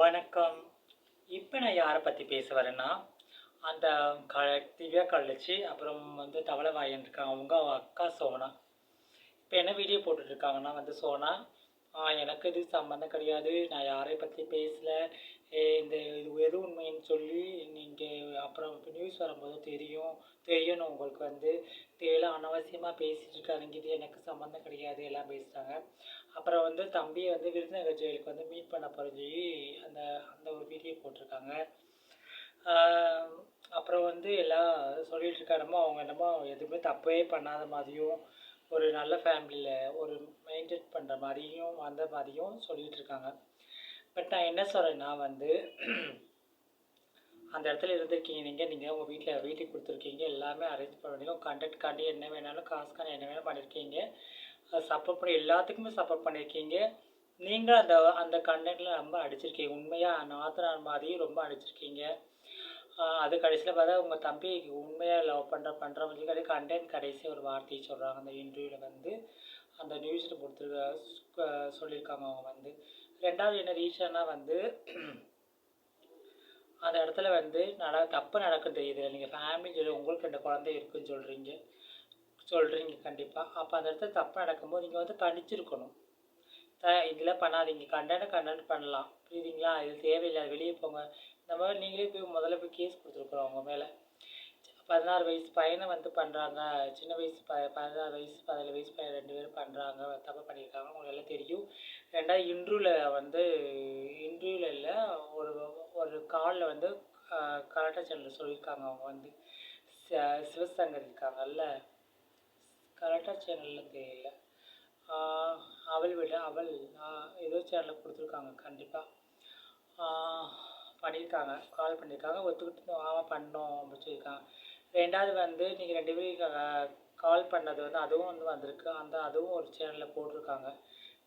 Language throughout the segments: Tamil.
வணக்கம். இப்போ நான் யாரை பற்றி பேச வரேன்னா அந்த க திவ்யா கழிச்சு அப்புறம் வந்து தவளவாயன் இருக்காங்க. அவங்க அவ அக்கா சோனா. இப்போ என்ன வீடியோ போட்டுட்ருக்காங்கன்னா வந்து சோனா எனக்கு இது சம்மந்தம் கிடையாது. நான் யாரை பற்றி பேசலை. இந்த இது எது உண்மைன்னு சொல்லி நீங்கள் அப்புறம் இப்போ நியூஸ் வரும்போது தெரியும். தெரியணும் உங்களுக்கு வந்து அனாவசியமாக பேசிகிட்டு இருக்காருங்க இது எனக்கு சம்மந்தம் கிடையாது எல்லாம் பேசுகிறாங்க அப்புறம் வந்து தம்பியை வந்து விருதுநகர் ஜெயிலுக்கு வந்து மீட் பண்ண போகிறேன்னு சொல்லி அந்த அந்த ஒரு வீடியோ போட்டிருக்காங்க. அப்புறம் வந்து எல்லாம் சொல்லிகிட்டு இருக்காருமோ அவங்க என்னமோ எதுவுமே தப்பே பண்ணாத மாதிரியும் ஒரு நல்ல ஃபேமிலியில் ஒரு மெயின்டைன் பண்ணுற மாதிரியும் வந்த மாதிரியும் சொல்லிகிட்டு இருக்காங்க. பட் நான் என்ன சொல்கிறேன்னா வந்து அந்த இடத்துல இருந்திருக்கீங்க. நீங்கள் நீங்கள் உங்கள் வீட்டில் வீட்டுக்கு கொடுத்துருக்கீங்க. எல்லாமே அரேஞ்ச் பண்ணி கண்டக்ட் காண்டி என்ன வேணாலும் காசுக்காண்டி என்ன வேணாலும் பண்ணியிருக்கீங்க சப்போர்ட் பண்ணி எல்லாத்துக்குமே சப்போர்ட் பண்ணியிருக்கீங்க நீங்கள் அந்த அந்த கண்டென்ட்டில் ரொம்ப அடிச்சிருக்கீங்க. உண்மையாக நாத்தனார் மாதிரி ரொம்ப அடிச்சிருக்கீங்க. அது கடைசியில் பார்த்தா உங்கள் தம்பி உண்மையாக லவ் பண்ணுற பண்ணுற மாதிரி அது கண்டென்ட் கடைசி ஒரு வார்த்தையை சொல்கிறாங்க அந்த இன்டர்வியூவில் வந்து அந்த நியூஸில் கொடுத்துருக்க சொல்லியிருக்காங்க அவங்க வந்து. ரெண்டாவது என்ன ரீசனாக வந்து அந்த இடத்துல வந்து நட தப்பு நடக்கும் தெரியுது நீங்கள் ஃபேமிலி சொல்லி உங்களுக்கு ரெண்டு குழந்தை இருக்குன்னு சொல்கிறீங்க சொல்கிறீங்க கண்டிப்பாக அப்போ அந்த இடத்துல தப்பு நடக்கும்போது நீங்கள் வந்து பணிச்சிருக்கணும் த இதெல்லாம் பண்ணாதீங்க. கண்டன கண்டன பண்ணலாம். புரியுதுங்களா? இது தேவையில்லை வெளியே போங்க. இந்த மாதிரி நீங்களே போய் முதல்ல போய் கேஸ் கொடுத்துருக்குறோம் அவங்க மேலே. பதினாறு வயசு பையனை வந்து பண்ணுறாங்க சின்ன வயசு ப பதினாறு வயசு பதினேழு வயசு பையன் பண்ணுறாங்க தப்பு பண்ணியிருக்காங்க உங்களுக்கு எல்லாம் தெரியும். ரெண்டாவது இன்ட்ரூவில் வந்து இன்ட்ரூவில் இல்லை ஒரு ஒரு காலில் வந்து கரெக்டாக சேனலில் சொல்லியிருக்காங்க அவங்க வந்து. ச- சிவசங்கர் இருக்காங்கல்ல கரெக்டாக சேனலில் தெரியல. அவள் விட அவள் ஏதோ சேனலில் கொடுத்துருக்காங்க கண்டிப்பாக பண்ணியிருக்காங்க கால் பண்ணியிருக்காங்க ஒத்துக்கிட்டு ஆமாம் பண்ணோம் அப்படின்னு சொல்லியிருக்காங்க. ரெண்டாவது வந்து நீங்கள் ரெண்டு பேரும் கால் பண்ணது வந்து அதுவும் வந்து வந்திருக்கு. அந்த அதுவும் ஒரு சேனலில் போட்டிருக்காங்க.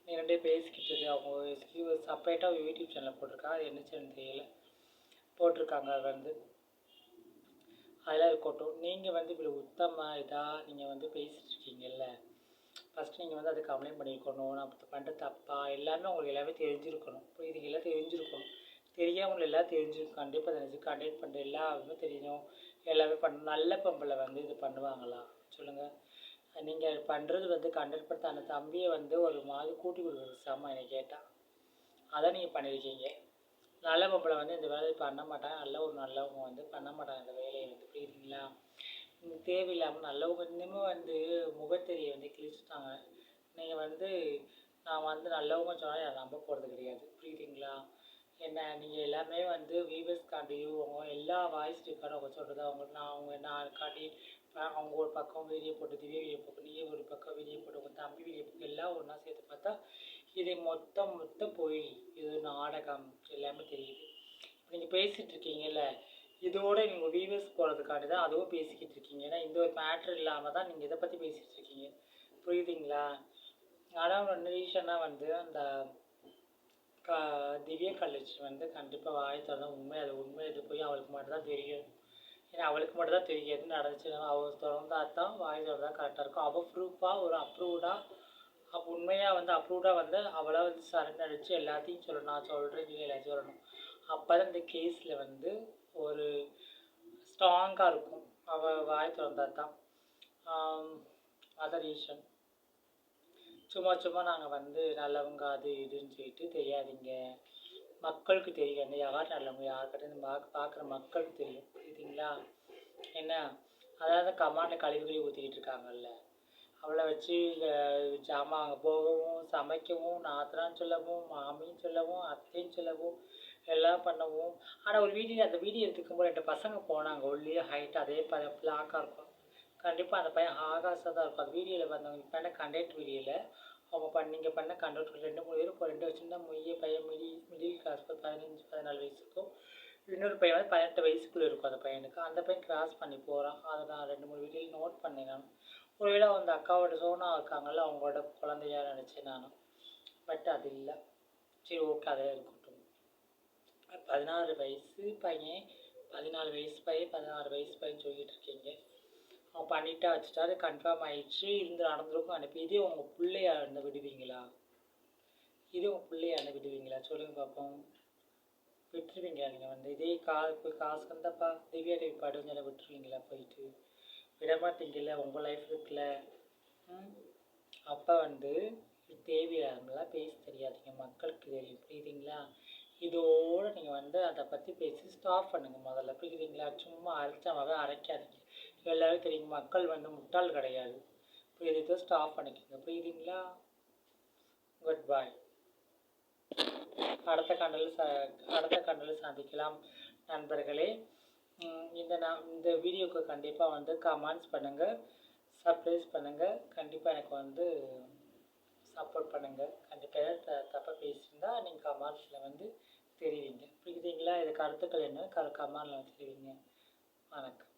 நீங்கள் ரெண்டு பேசிக்கிட்டு இருக்கு. அவங்க செப்பரேட்டாக யூடியூப் சேனலில் போட்டிருக்காங்க அது என்ன சேனல் தெரியல. போட்டிருக்காங்க அது வந்து அதெல்லாம் இருக்கட்டும். நீங்கள் வந்து இப்படி உத்தம இதாக நீங்கள் வந்து பேசிட்டு இருக்கீங்கல்ல. ஃபஸ்ட்டு நீங்கள் வந்து அதை கம்ப்ளைண்ட் பண்ணியிருக்கணும் நான் பண்ணுற தப்பா? எல்லாமே உங்களுக்கு எல்லாமே தெரிஞ்சிருக்கணும். புரியுதுங்களா? தெரிஞ்சிருக்கணும். தெரியாமல் எல்லாம் தெரிஞ்சிருக்கும் கண்டிப்பாக தெரிஞ்சு கண்டெக்ட் பண்ணுற எல்லாமே தெரியணும் எல்லாமே பண்ண நல்ல பொம்பளை வந்து இது பண்ணுவாங்களா? சொல்லுங்கள் நீங்கள் பண்ணுறது வந்து கண்டிப்பாக அந்த தம்பியை வந்து ஒரு மாதிரி கூட்டி கொடுக்குறது செம்ம என்னை கேட்டால் அதான் நீங்கள் பண்ணியிருக்கீங்க நல்ல பொம்பளை வந்து இந்த வேலையை பண்ண மாட்டாங்க. நல்ல ஒரு நல்லவங்க வந்து பண்ண மாட்டாங்க. இந்த வேலையை வந்து. புரியுதுங்களா? தேவையில்லாமல் நல்லவங்க இன்னுமே வந்து முகத்தெரிய வந்து கிழிச்சிட்டாங்க. நீங்கள் வந்து நான் வந்து நல்லவங்க சொன்னால் நம்ப போகிறது கிடையாது. புரியுதுங்களா? என்ன நீங்கள் எல்லாமே வந்து வீவர்ஸ் அவங்க எல்லா வாய்ஸ் ரெக்கார்டும் அவங்க சொல்கிறது அவங்க நான் அவங்க நான் காட்டி அவங்க ஒரு பக்கம் வீடியோ போட்டு திவ்யா வீடியோ போட்டு நீ ஒரு பக்கம் வீடியோ போட்டு உங்கள் தம்பி வீடியோ போட்டு எல்லாம் ஒன்றா சேர்த்து பார்த்தா இது மொத்தம் மொத்தம் போய் இது நாடகம் எல்லாமே தெரியுது. இப்போ நீங்கள் பேசிகிட்டு இருக்கீங்கல்ல இதோட நீங்கள் வீவர்ஸ் போகிறதுக்காண்டி தான் அதுவும் பேசிக்கிட்டு இருக்கீங்க. ஏன்னா இந்த ஒரு மேட்ரு இல்லாமல் தான் நீங்கள் இதை பற்றி பேசிகிட்டு இருக்கீங்க. புரியுதுங்களா? ஆனால் ரெண்டு ரீசனாக வந்து அந்த க திவ்யா காலேஜ் வந்து கண்டிப்பாக வாய் திறந்தா உண்மை. அது உண்மை. இது போய் அவளுக்கு மட்டும்தான் தெரியும். ஏன்னா அவளுக்கு மட்டும்தான் தெரியும் எது நடந்துச்சுன்னா. அவள் திறந்தா தான் வாய் திறந்தா கரெக்டாக இருக்கும். அவள் ப்ரூஃபாக ஒரு அப்ரூவ்டாக அப்போ உண்மையாக வந்து அப்ரூவ்டாக வந்து அவளை வந்து சரண் அடித்து எல்லாத்தையும் சொல்லணும். நான் சொல்கிறேன் இல்லை எல்லாத்தையும் சொல்லணும். அப்போ தான் இந்த கேஸில் வந்து ஒரு ஸ்ட்ராங்காக இருக்கும். அவள் வாய் திறந்தா தான். அதர் ரீசன் சும்மா சும்மா நாங்கள் வந்து நல்லவங்க அது இதுன்னு சொல்லிட்டு தெரியாதீங்க. மக்களுக்கு தெரியும். என்ன யார் நல்லவங்க யார்கிட்ட பார்க்க பார்க்குற மக்களுக்கு தெரியும். புரியுதுங்களா? என்ன? அதாவது கமாண்டில் கழிவுகளை ஊற்றிக்கிட்டு இருக்காங்கல்ல. அவளை வச்சு ஜாமான் அங்கே போகவும் சமைக்கவும் நாத்தனான்னு சொல்லவும் மாமின்னு சொல்லவும் அத்தைன்னு சொல்லவும் எல்லாம் பண்ணவும். ஆனால் ஒரு வீடியோ அந்த வீடியோ எடுத்துக்கும்போது ரெண்டு பசங்க போனாங்க. ஒல்லியாக ஹைட் அதே ப பிளாக்காக இருக்கும். கண்டிப்பாக அந்த பையன் ஆகாசாக தான் இருக்கும் அந்த வீடியோவில் வந்தவங்க இப்போ என்ன கண்டக்ட் வீடியோவில் அவங்க பண்ண நீங்கள் பண்ண கண்டக்டர் ரெண்டு மூணு பேரும் இப்போ ரெண்டு வச்சுருந்தா மொய்ய பையன் மிடி மிடில் கிளாஸ் ஒரு பதினஞ்சு பதினாலு வயசு இருக்கும் இன்னொரு பையன் வந்து பதினெட்டு வயசுக்குள்ளே இருக்கும் அந்த பையனுக்கு. அந்த பையன் கிராஸ் பண்ணி போகிறான் அதை நான் ரெண்டு மூணு வீடியோ நோட் பண்ணேன் நான். ஒருவேளை அந்த அக்காவோட சோனா இருக்காங்கல்ல அவங்களோட குழந்தையா நினச்சேன் நான். பட் அது இல்லை. சரி ஓகே அதே இருக்கட்டும். பதினாறு வயசு பையன் பதினாலு வயசு பையன் பதினாறு வயசு பையன் சொல்லிகிட்டு இருக்கீங்க. அவன் பண்ணிட்டா வச்சுட்டாரு கன்ஃபார்ம் ஆயிடுச்சு இருந்து நடந்திருக்கும் அனுப்பி. இதே உங்கள் பிள்ளையா இருந்து விடுவீங்களா? இது உங்கள் பிள்ளையா இருந்து விடுவீங்களா? சொல்லுங்கள் பார்ப்போம் விட்டுருவீங்க நீங்கள் வந்து? இதே கா இப்போ காசு வந்தப்பா திவ்யா தேவி பாடுன்னு சொல்லி விட்டுருவீங்களா? போயிட்டு. விடமாட்டீங்கல்ல உங்கள் லைஃப் இருக்குல்ல. அப்போ வந்து தேவையில்லாமலாம் பேச தெரியாதீங்க. மக்களுக்கு தெரியும். புரியுதுங்களா? இதோடு நீங்கள் வந்து அதை பற்றி பேசி ஸ்டாப் பண்ணுங்கள் முதல்ல. புரியுதுங்களா? சும்மா அரைச்சாவே அரைக்காதீங்க. எல்லாரும் தெரியும் மக்கள் வந்து முட்டாள் கிடையாது. புரியுது ஸ்டாப் பண்ணிக்கோங்க. புரியுதுங்களா? குட் பாய் அடுத்த கண்டலில் ச அடுத்த கண்டலில் சந்திக்கலாம் நண்பர்களே. இந்த நான் இந்த வீடியோக்கு கண்டிப்பாக வந்து கமெண்ட்ஸ் பண்ணுங்கள் சர்ப்ரைஸ் பண்ணுங்கள் கண்டிப்பாக எனக்கு வந்து சப்போர்ட் பண்ணுங்கள் கண்டிப்பாக ஏதாவது த தப்பாக பேசியிருந்தா நீங்கள் கமெண்ட்ஸில் வந்து தெரிவிங்க. புரியுதுங்களா? இது கருத்துக்கள் என்ன? கரு கமெண்டில் தெரிவிங்க. வணக்கம்.